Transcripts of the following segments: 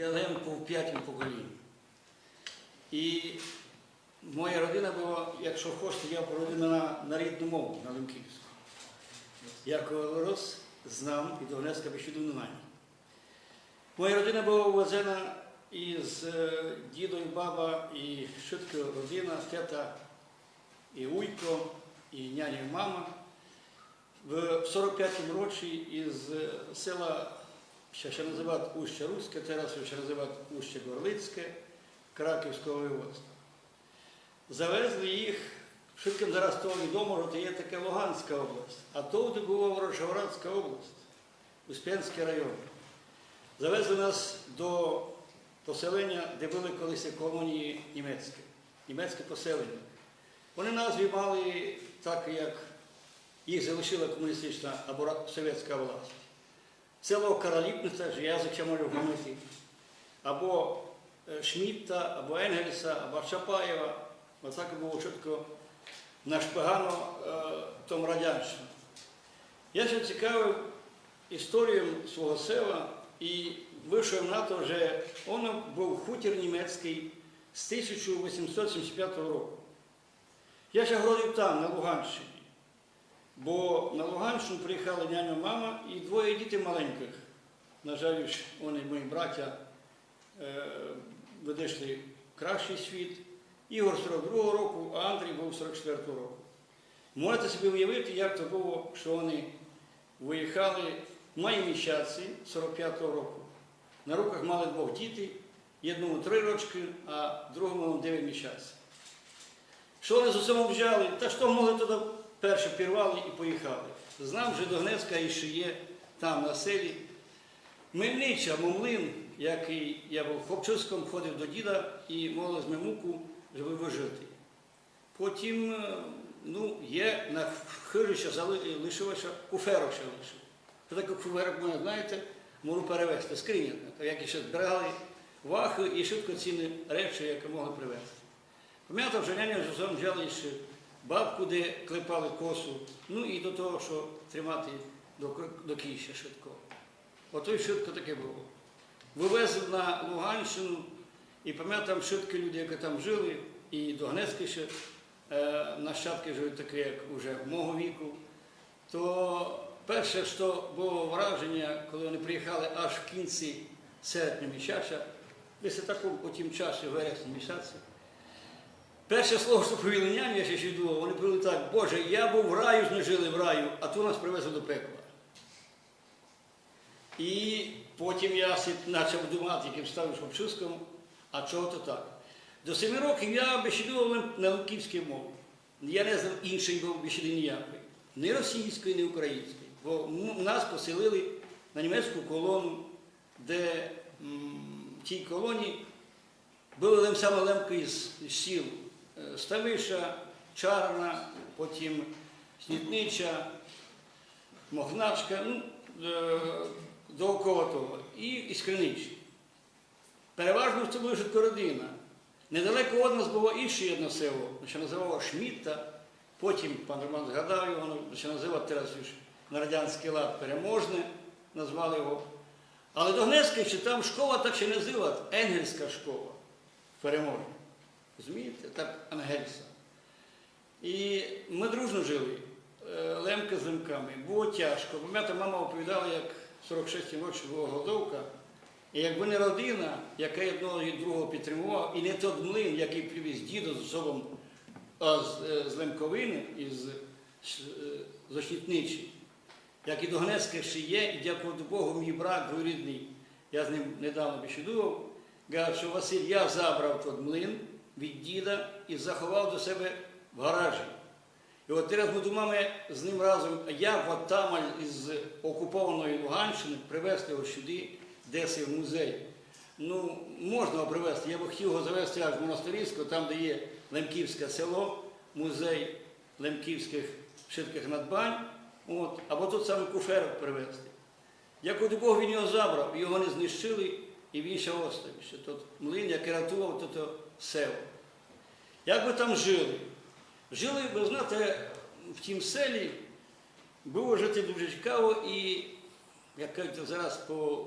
Я в п'ятому поколінні. І моя родина була, якщо хочете, я породина на, на рідну мову, на Лемківську. Я коли знав і до Донецька більше не. Моя родина була увезена із е, дідо і баба, і швидко родина, тета і уйко, і няня і мама. В 45-му році із е, села, що ще називають Уща Руське, зараз ще називають Уща Горлицьке, Краківського воєводства. Завезли їх, швидким зараз того відомо, що є таке Луганська область, а тут була Ворожгородська область, Успенський район. Завезли нас до поселення, де були колись колонії німецькі, німецьке поселення. Вони назві мали так, як їх залишила комуністична або совєтська власть. Село Караліпниця, ж язик ще може вгамити, або е, Шмітта, або Енгельса, або Чапаєва. Отак було чітко нашпигано е, тому радянщину. Я ще цікавив історію свого села і вийшов на то, що він був хутір німецький з 1875 року. Я ще городив там, на Луганщині. Бо на Луганщину приїхала няня мама і двоє дітей маленьких. На жаль, вони, мої браття, е, видійшли в кращий світ. Ігор 42-го року, а Андрій був 44-го року. Можете собі уявити, як то було, що вони виїхали в маї місяці 45-го року. На руках мали двох дітей, одному три рочки, а другому 9 місяців. Що вони з усього взяли? Та що могли тоді перше пірвали і поїхали. Знав, що до Гнецька і ще є там на селі. Мельнича, Мумлин, який я був хлопчиськом, ходив до діда і молив з мемуку, щоб вижити. Потім е, ну, є на хижище залишилося куферок ще лишив. Що таке куферок, ви знаєте, можу перевезти, скриня, як ще збирали вахи і швидко ціни речі, які могли привезти. Пам'ятав, що няня усім взяли ще бабку, де клепали косу, ну і до того, що тримати до, до кіща швидко. Ото й швидко таке було. Вивезли на Луганщину, і пам'ятам швидко люди, які там жили, і до Гнецька ще е, нащадки живуть такі, як вже мого віку. То перше, що було враження, коли вони приїхали аж в кінці серпня місяця, десь такому по тім часі, в вересні місяці, Перше слово, що повіли няню, я ще ще думав, вони повіли так, Боже, я був в раю, не жили в раю, а тут нас привезли до пекла. І потім я почав думати, яким став хлопчиском, а чого то так. До семи років я бесідував на луківській мові. Я не знав іншої бесіди ніякої. Ні російської, ні української. Бо нас поселили на німецьку колону, де в тій колонії були лем саме лемки із сіл Ставиша, Чарна, потім Снітнича, Могначка, ну, е, довкола того, і Іскриничі. Переважно це була родина. Недалеко від нас було інше одне село, що називало Шмітта, потім пан Роман згадав його, що називав зараз на радянський лад переможне, назвали його. Але до Гнецька ще там школа так ще називала, Енгельська школа переможна. Розумієте? Так Ангельса. І ми дружно жили, е, лемки з лемками. Було тяжко. Пам'ятаю, мама оповідала, як 46 років була голодовка. І якби не родина, яка одного і другого підтримувала, і не той млин, який привіз діду з собою а з, е, Лемковини, із е, з Ошнітничі, як і до Гнецька ще є, і дякувати Богу, мій брат двоюрідний, я з ним недавно бесідував, каже, що Василь, я забрав той млин від діда і заховав до себе в гаражі. І от зараз ми думаємо з ним разом, як от там із окупованої Луганщини привезти його сюди, десь в музей. Ну, можна його привезти. Я б хотів його завести аж в Монастирську, там, де є Лемківське село, музей лемківських швидких надбань, от, або тут саме куферок привезти. Дякую Богу, він його забрав, його не знищили, і він ще оставився. Тут млин, який рятував тут село. Як ви там жили? Жили, ви знаєте, в тім селі було жити дуже цікаво і, як кажуть, зараз по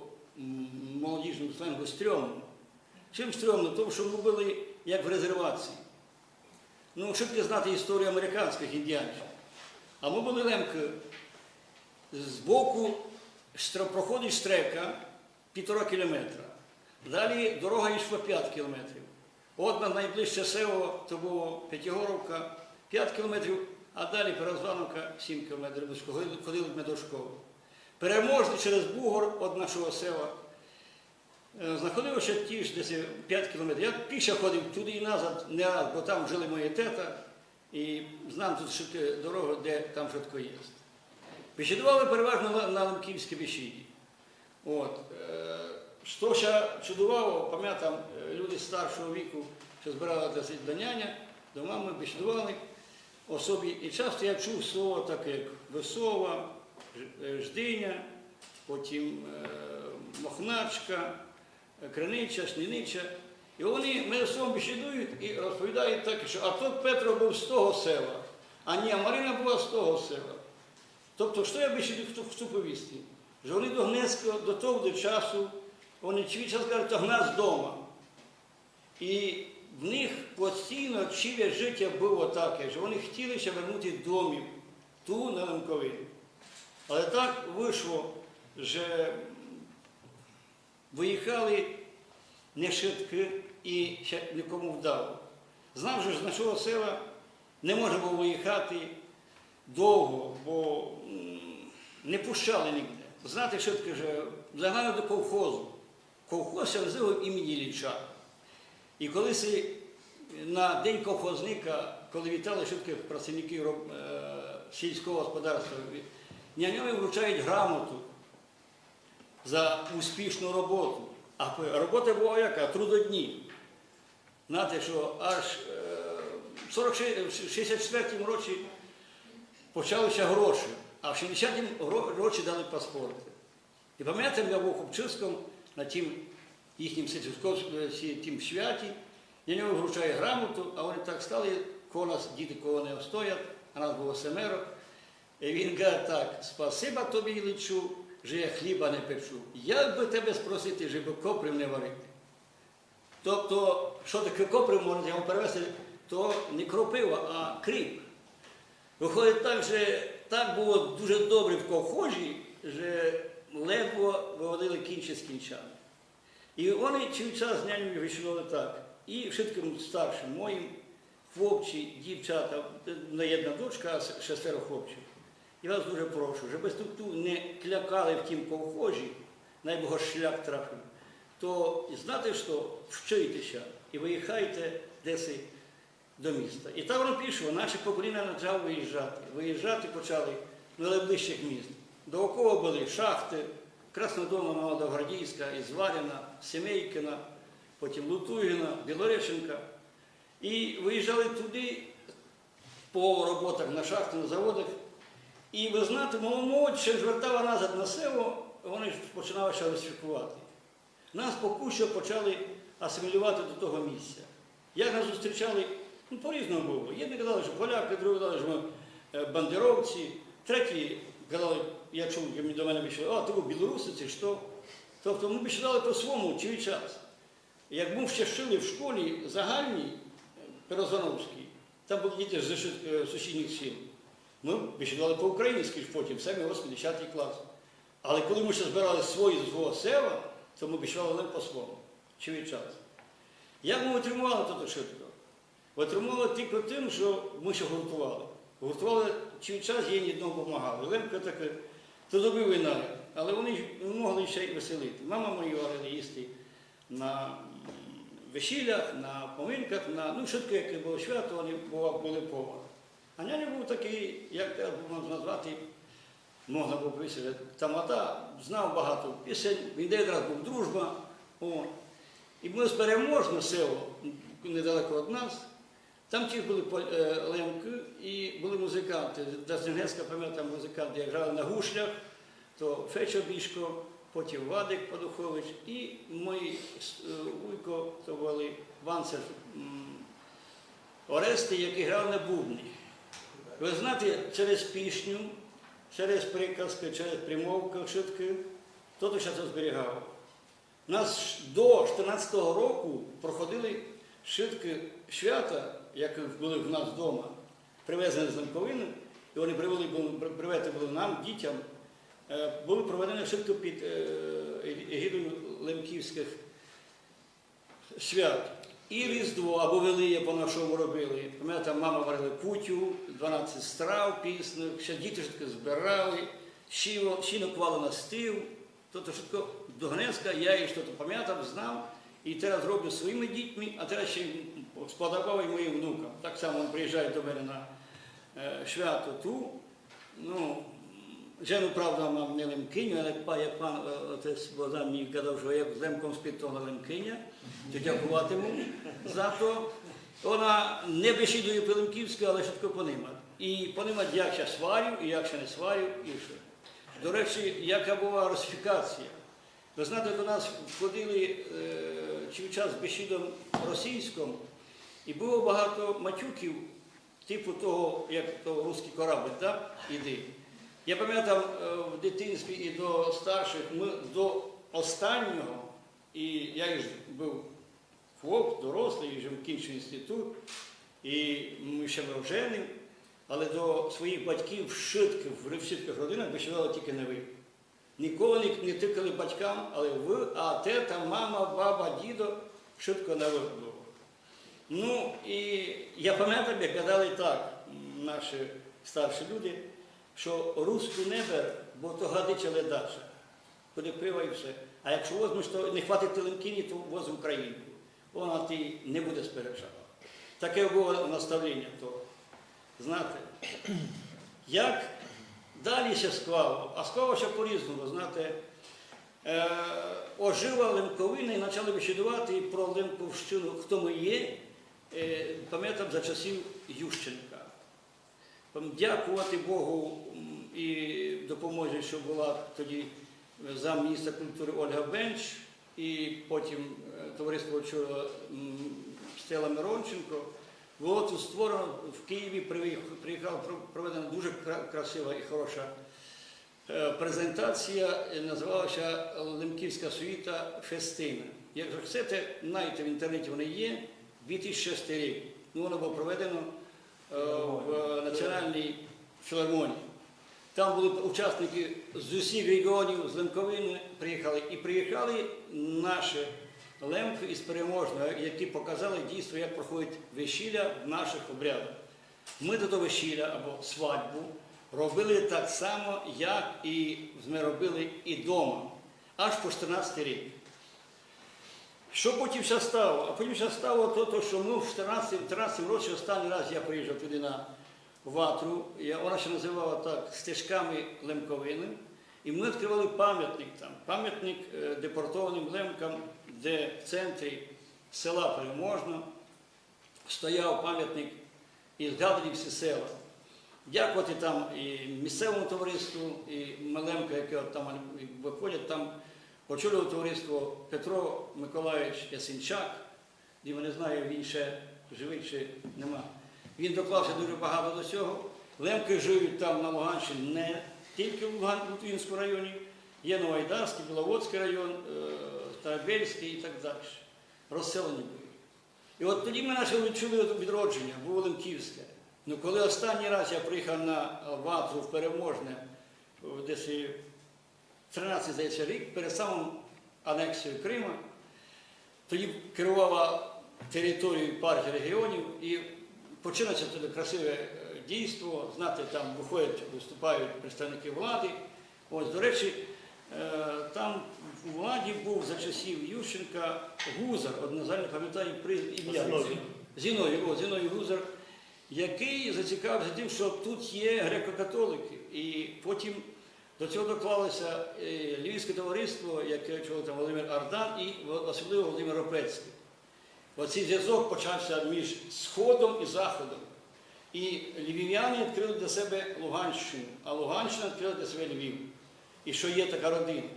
молодіжному сленгу стрьомно. Чим стрьомно? Тому що ми були як в резервації. Ну, не знати історію американських індіанців. А ми були лемки з боку проходить штрека півтора кілометра. Далі дорога йшла 5 кілометрів. Одна найближче село то було П'ятигоровка 5 кілометрів, а далі Перезвановка 7 кілометрів. Ходили- ми до школи. Переможний через Бугор від нашого села. Е, Знаходилося ті ж десь 5 кілометрів. Я піше ходив туди і назад, не раз, бо там жили мої тета, і знав тут швидке дорогу, де там швидко є. Бесідували переважно на, Лемківській. От. Що ще чудувало, пам'ятам, е, люди старшого віку, що збирали досить до няня, до мами, бесідували особі. І часто я чув слово таке, як весова, е, ждиня, потім е, мохначка, кринича, шнинича. І вони мене словом бесідують і розповідають так, що а тут Петро був з того села, а ні, а Марина була з того села. Тобто, що я хотів хотів повісти? Що вони до Гнецького, до того до часу, вони чий час кажуть, то Гнець вдома. І в них постійно чиве життя було таке, що вони хотіли ще вернути домів ту на Лемковину. Але так вийшло, що виїхали не швидко і ще нікому вдало. Знав, що з нашого села не можна було виїхати довго, бо не пущали ніде. Знати, що таке, загнали до колхозу. Колхоз я називав імені Ліча. І колись на День колхозника, коли вітали що таке працівники е, сільського господарства, няньові вручають грамоту за успішну роботу. А робота була яка? Трудодні. Знаєте, що аж е, в 64 році почалися гроші, а в 60-му гро- році дали паспорти. І пам'ятаємо, я був Хопчинському на тім їхнім сільському тім святі, я нього вручаю грамоту, а вони так стали, коло нас діти кого не стоять, а нас було семеро. І він каже так, спасиба тобі, Іллічу, що я хліба не печу. Як би тебе спросити, щоб коприв не варити? Тобто, що таке коприв, можна його перевести, то не кропива, а кріп. Виходить так, що так було дуже добре в колхозі, що ледве виводили кінчі з кінчами. І вони час з нянею вийшли так. І вшитким старшим моїм хлопці, дівчата, не jedna дочка, а шестеро хлопців. І вас дуже прошу, щоб тут не клякали в тім колхозі, найбого шлях трафив, то знати, що вчитеся і виїхайте десь до міста. І так воно пішло, наше покоління почало виїжджати. Виїжджати почали до найближчих міст. Довкола були шахти, Краснодонна, Молодогвардійська, Ізваріна, Семейкина, потім Лутугіна, Білореченка. І виїжджали туди по роботах на шахтах, на заводах. І ви знаєте, молодь ще звертала назад на село, вони ж починали ще розфікувати. Нас поки що почали асимілювати до того місця. Як нас зустрічали, ну по-різному було. Єдні казали, що поляки, другі казали, що ми е, бандеровці, треті казали, я чув, до мене пішли, а ти білоруси, чи що? Тобто ми більше по-своєму чий час. Як ми ще жили в школі загальній, е, там були діти з е, сусідніх сіл. Ми бесідували по-українськи потім, 7 8 10 клас. Але коли ми ще збирали свої з свого села, то ми бесідували не по-своєму. Чий час. Як ми отримували тут швидко? Отримували тільки тим, що ми ще гуртували. Гуртували чий час їй одного допомагали. Лемка таке, то добив вина, але вони ж могли ще й веселити. Мама мої варили їсти на весіллях, на поминках, на ну, швидко, яке було свято, вони були повар. А няня був такий, як треба було назвати, можна було повісити, тамада, знав багато пісень, він якраз був дружба. О. І ми з переможне село недалеко від нас. Там ті були е, лемки і були музиканти. Дасенгецька, пам'ятаю, музиканти, як грали на гушлях, то Фечо Бішко, потім Вадик Подухович і е, вуйко, то були Ванцер Орести, який грав на бубні. Ви знаєте, через пісню, через приказки, через примовки швидкі, то то це зберігав. Нас до 14-го року проходили швидкі свята, як були в нас вдома, привезені з Лемковини, і вони привели, привезені були нам, дітям, е, були проведені швидко під е, егідою лемківських свят. І Різдво або Велиє по-нашому робили. Пам'ятаєте, мама варила кутю, 12 страв пісних, ще діти таки збирали, щіно, щіно клали на стіл. Тобто швидко до Гнеска я щось пам'ятав, знав, і зараз роблю своїми дітьми, а зараз ще й сподобав і моїм внукам. Так само він приїжджає до мене на е, свято ту. Ну, Жену, правда, мав не лемкиню, але як пан е, отець Богдан мені казав, що я з лемком спить того лемкиня, то дякуватиму за то. Вона не бесідує по-лемківськи, але швидко понима. І понима, як я сварю, і як ще не сварю, і що. До речі, яка була русифікація. Ви знаєте, до нас входили е, чи в час з бесідом російським, і було багато матюків, типу того, як то русський корабль, так? Іди. Я пам'ятав е, в дитинстві і до старших, ми до останнього, і я ж був хлоп, дорослий, вже вкінчив інститут, і ми ще не але до своїх батьків швидко, в всіх родинах вишивали тільки не ви. Ніколи не, тикали батькам, але ви, а тета, мама, баба, дідо швидко не ви. Ну і я пам'ятаю, як казали так наші старші люди, що руську не бер, бо то гадича ледача. Куди пива і все. А якщо возьмеш, то не хватить теленкіні, то воз в Українку. Вона ти не буде сперечала. Таке було наставлення то. Знаєте, як далі ще склало, а склало ще по-різному, знаєте, е, ожила Лемковина і почали вищедувати про Лемковщину, хто ми є, пам'ятам за часів Ющенка. Дякувати Богу і допомозі, що була тоді замміністра культури Ольга Бенч, і потім е, товариство очолила Стела Миронченко. Було тут створено в Києві, приїхала проведена дуже красива і хороша е, презентація, е, називалася Лемківська суїта Фестина. Якщо хочете, знаєте, в інтернеті вони є, 2006 рік. Ну, воно було проведено е, в Національній філармонії. Там були учасники з усіх регіонів, з Лемковини приїхали. І приїхали наші лемки із переможного, які показали дійсно, як проходить весілля в наших обрядах. Ми до того весілля або свадьбу робили так само, як і ми робили і вдома, аж по 14 рік. Що потім ще стало? А потім ще стало то, то що ми в 14, 13 році останній раз я приїжджав туди на ватру, я, вона ще називала так стежками Лемковини. І ми відкривали пам'ятник там, пам'ятник е, депортованим лемкам, де в центрі села Переможно стояв пам'ятник і згадали всі села. Дякувати там і місцевому товариству, і Малемка, яке от там виходять, там очолював товариство Петро Миколаївич Ясинчак, Діма не знаю, він ще живий чи нема. Він доклався дуже багато до цього. Лемки живуть там на Луганщині не тільки в Луган- Лутвінському районі, є Новоайдарський, Біловодський район, е, Старобельський і так далі. Розселені були. І от тоді ми почали відчули відродження, було Лемківське. Ну коли останній раз я приїхав на Ватру в Переможне, десь 13 здається, рік, перед самим анексією Крима, тоді керувала територією партії регіонів і починається туди красиве е, дійство. Знаєте, там виходять, виступають представники влади. Ось, до речі, е, там у владі був за часів Ющенка Гузар, однозначно пам'ятаю ім'я. Зіновій, о, Зіновій Гузар, який зацікавився тим, що тут є греко-католики. І потім до цього доклалося е, Львівське товариство, яке очолив там Володимир Ардан і особливо Володимир Ропецький. Оцей зв'язок почався між Сходом і Заходом. І львів'яни відкрили для себе Луганщину, а Луганщина відкрила для себе Львів. І що є така родина,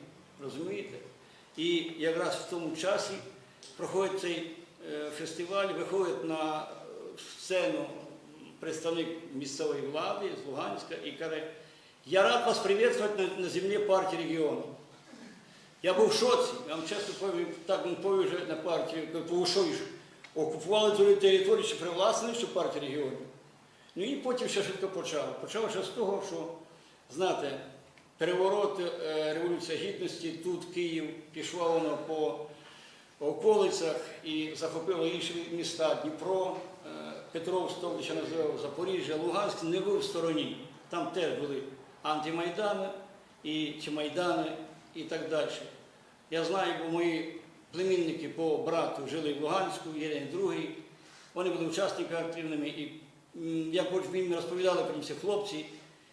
розумієте? І якраз в тому часі проходить цей е, фестиваль, виходить на сцену представник місцевої влади з Луганська і каже, я рад вас приветствовать на, на землі партії регіону. Я був в шоці, я вам чесно повім, так він повів вже на партії, по що окупували ту територію, чи привласнили, що партія регіонів. Ну і потім ще швидко почало. Почало ще з того, що, знаєте, переворот, е, Революція Гідності, тут Київ, пішло воно по околицях і захопило інші міста Дніпро, е, Петров, Столича називав Запоріжжя, Луганськ не був в стороні. Там теж були антимайдани і чи майдани і так далі. Я знаю, бо мої племінники по брату жили в Луганську, один другий. Вони були учасниками активними. І як він розповідали про ці хлопці,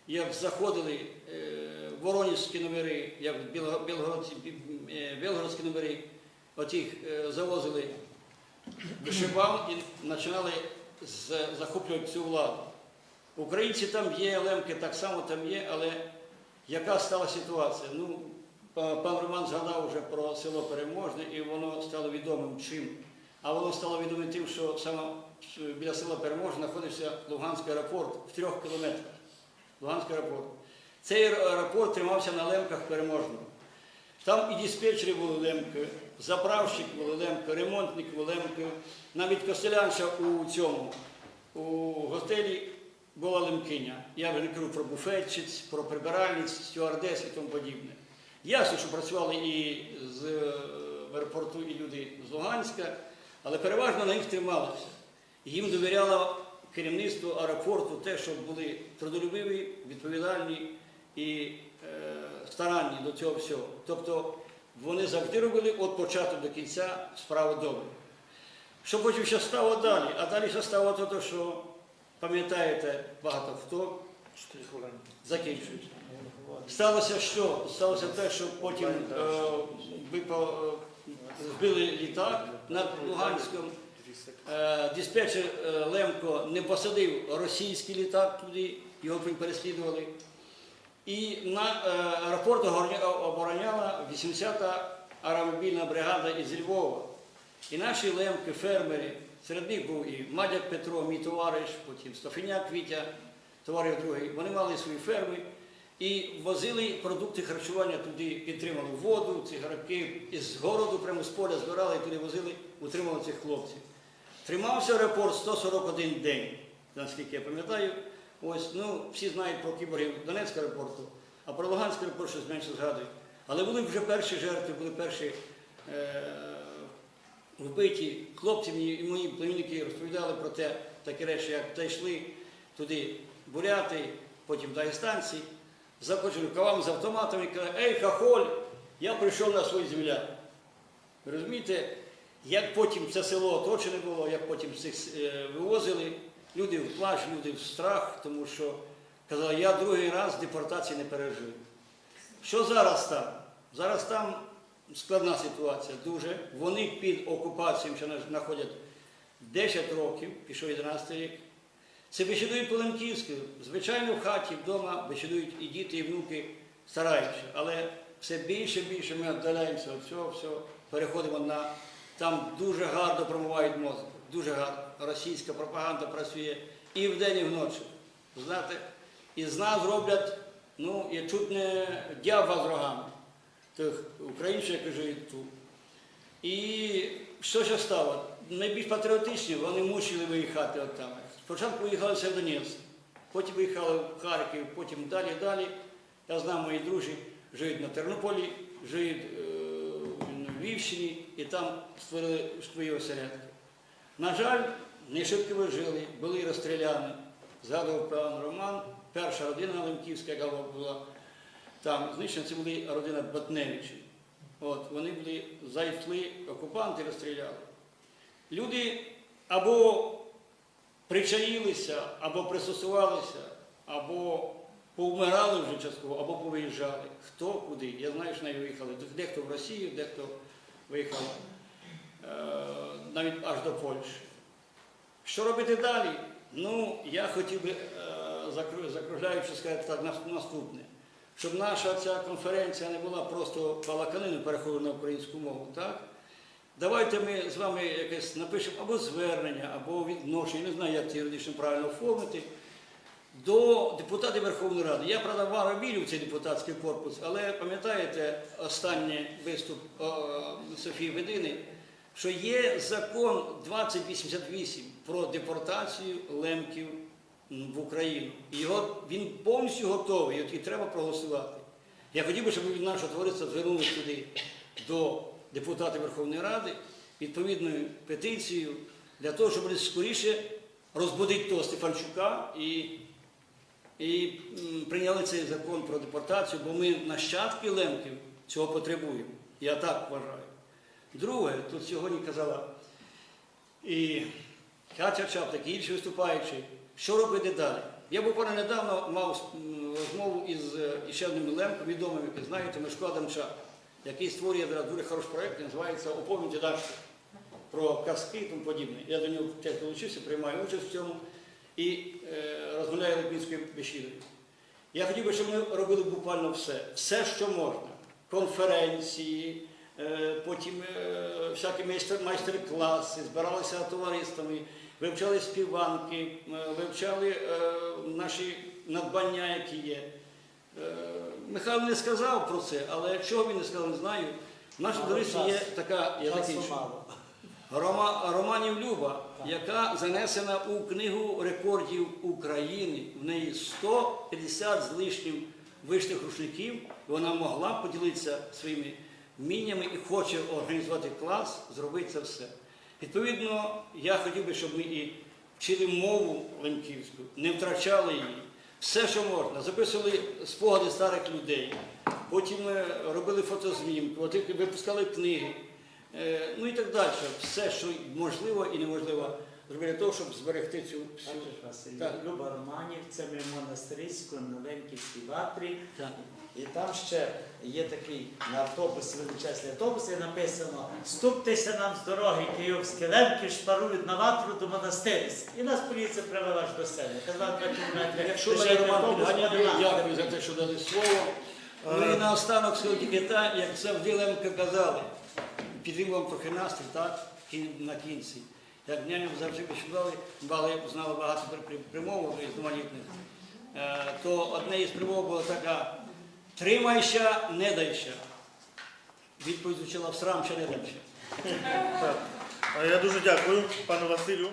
як заходили е, воронівські номери, як е, білгородські номери, отих е, завозили вишибан і починали захоплювати цю владу. Українці там є, лемки так само там є, але яка стала ситуація? Ну, пан Роман згадав вже про село Переможне, і воно стало відомим чим. А воно стало відомим тим, що саме біля села Переможне знаходився Луганський аеропорт в трьох кілометрах. Луганський аеропорт. Цей аеропорт тримався на лемках Переможного. Там і диспетчери були лемки, заправщик були лемки, ремонтник були лемки. Навіть костелянша у цьому, у готелі була лемкиня. Я вже не кажу про буфетчиць, про прибиральниць, стюардес і тому подібне. Ясно, що працювали і з е, в аеропорту і люди з Луганська, але переважно на них трималося. Їм довіряло керівництво аеропорту те, щоб були трудолюбиві, відповідальні і е, старанні до цього всього. Тобто вони завжди робили від початку до кінця справу добре. Що потім ще стало далі? А далі ще стало те, що пам'ятаєте багато хто закінчують. Сталося що? Сталося те, що потім е, випав, е, збили літак над Луганськом. Е, диспетчер Лемко не посадив російський літак туди, його переслідували. І на аеропорт обороняла 80-та аеромобільна бригада із Львова. І наші лемки, фермери, серед них був і Мадяк Петро, мій товариш, потім Стофеняк Вітя, товариш другий. Вони мали свої ферми і возили продукти харчування туди, підтримали воду, цигарки, із городу, прямо з поля збирали і туди возили, утримали цих хлопців. Тримався аеропорт 141 день, наскільки я пам'ятаю. Ось, ну, всі знають про кіборгів Донецького аеропорту, а про Луганський аеропорт щось менше згадують. Але були вже перші жертви, були перші е, вбиті. Хлопці і мої племінники розповідали про те, такі речі, як та йшли туди буряти, потім дагестанці, закочили кавам з автоматами і казали, ей, хахоль, я прийшов на свої земля. Ви розумієте, як потім це село оточене було, як потім всіх е, вивозили, люди в плач, люди в страх, тому що казали, я другий раз депортації не пережив. Що зараз там? Зараз там складна ситуація дуже. Вони під окупацією ще знаходять 10 років, пішов 11 рік. Це бесідують по Лемківську. Звичайно, в хаті вдома бесідують і діти, і внуки стараються. Але все більше і більше ми віддаляємося від цього всього, переходимо на там дуже гарно промивають мозок. Дуже гарно. Російська пропаганда працює і вдень, і вночі. Знаєте, і з нас роблять, ну, я чуть не дява з рогами тих українців, які живуть тут. І що ще стало? Найбільш патріотичні, вони мусили виїхати от там. Спочатку виїхали в Сєвєродонецьк, потім виїхали в Харків, потім далі, далі. Я знаю, мої друзі живуть на Тернополі, живуть е, на Львівщині і там створили свої осередки. На жаль, не швидко вижили, були розстріляні. Згадував пан Роман, перша родина Лемківська, яка була там знищена, це були родина Батневичів. От, вони були, зайшли, окупанти розстріляли. Люди або причаїлися, або пристосувалися, або повмирали вже частково, або повиїжджали. Хто куди? Я знаю, що навіть виїхали. Дехто в Росію, дехто виїхав е, навіть аж до Польщі. Що робити далі? Ну, я хотів би, е, закругляючи сказати так, наступне. Щоб наша ця конференція не була просто балаканиною, переходу на українську мову, так? Давайте ми з вами якесь напишемо або звернення, або відношення, не знаю, як це юридично правильно оформити, до депутатів Верховної Ради. Я, правда, вара вірю в цей депутатський корпус, але пам'ятаєте останній виступ Софії Ведини, що є закон 2088 про депортацію лемків в Україну. І його, він повністю готовий, от і треба проголосувати. Я хотів би, щоб від нашого товариства звернулися туди до депутатів Верховної Ради відповідною петицією для того, щоб скоріше розбудити того Стефанчука і, і прийняли цей закон про депортацію, бо ми нащадки лемків цього потребуємо. Я так вважаю. Друге, тут сьогодні казала і Катя Чаптик, і інші виступаючі, що робити далі. Я буквально недавно мав розмову із е, ще одним лемком відомим, який знаєте, Мишко Адамчак, який створює зараз дуже хороший проєкт, називається «Оповідь дачки про казки і тому подібне. Я до нього теж долучився, приймаю участь в цьому і е, розмовляю липінською бесідою. Я хотів би, щоб ми робили буквально все, все, що можна. Конференції, е, потім е, всякі майстер- майстер-класи, збиралися товариствами, вивчали співанки, е, вивчали е, наші надбання, які є. Е, Михайло не сказав про це, але чого він не сказав, не знаю. В Але товаристві є така, я закінчу. Рома, Романів Люба, яка занесена у книгу рекордів України. В неї 150 з лишнім вийшлих рушників. Вона могла поділитися своїми вміннями і хоче організувати клас, зробити це все. Відповідно, я хотів би, щоб ми і вчили мову лемківську, не втрачали її. Все, що можна, записували спогади старих людей, потім е, робили фотознімки, от випускали книги. Е, Ну і так далі. Все, що можливо і неможливо, зробити для того, щоб зберегти цю всю. Бачиш, Василь, Так. Люба Романів, це ми в монастириську на Ленківській ватрі. Так. І там ще є такий на автобусі, величезний автобус, і написано Ступтеся нам з дороги Київські лемки шпарують на ватру до монастириськ. І нас поліція привела аж до себе. Казала 2 кілометри. Якщо мене Роман автобус, підганяє, дякую за те, що дали слово. Ну і наостанок скажу тільки те, як завжди Лемка казали, підвів вам трохи настрій, так, кін- на кінці. Як няням завжди почували, бали, знали багато при- при- примов різноманітних, Е, то одне із примов було така тримайся, не дайся. Відповідь звучала всрамся, не дайся. Я дуже дякую, пану Василю.